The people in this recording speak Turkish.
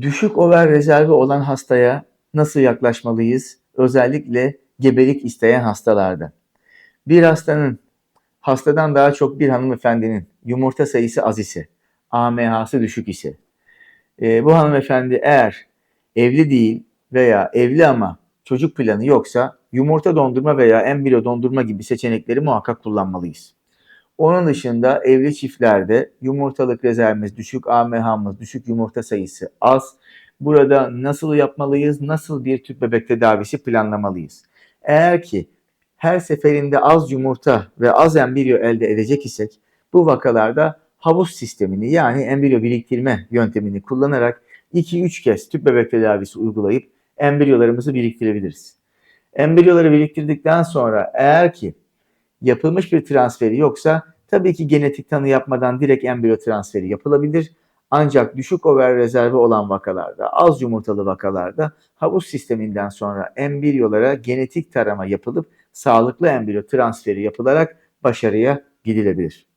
Düşük over rezervi olan hastaya nasıl yaklaşmalıyız? Özellikle gebelik isteyen hastalarda. Bir hastanın hastadan daha çok bir hanımefendinin yumurta sayısı az ise, AMH'sı düşük ise, e, bu hanımefendi eğer evli değil veya evli ama çocuk planı yoksa yumurta dondurma veya embriyo dondurma gibi seçenekleri muhakkak kullanmalıyız. Onun dışında evli çiftlerde yumurtalık rezervimiz düşük, AMH'mız düşük, yumurta sayısı az. Burada nasıl yapmalıyız, nasıl bir tüp bebek tedavisi planlamalıyız? Eğer ki her seferinde az yumurta ve az embriyo elde edecek isek bu vakalarda havuz sistemini yani embriyo biriktirme yöntemini kullanarak 2-3 kez tüp bebek tedavisi uygulayıp embriyolarımızı biriktirebiliriz. Embriyoları biriktirdikten sonra eğer ki yapılmış bir transferi yoksa tabii ki genetik tanı yapmadan direkt embriyo transferi yapılabilir. Ancak düşük over rezervi olan vakalarda, az yumurtalı vakalarda havuz sisteminden sonra embriyolara genetik tarama yapılıp sağlıklı embriyo transferi yapılarak başarıya gidilebilir.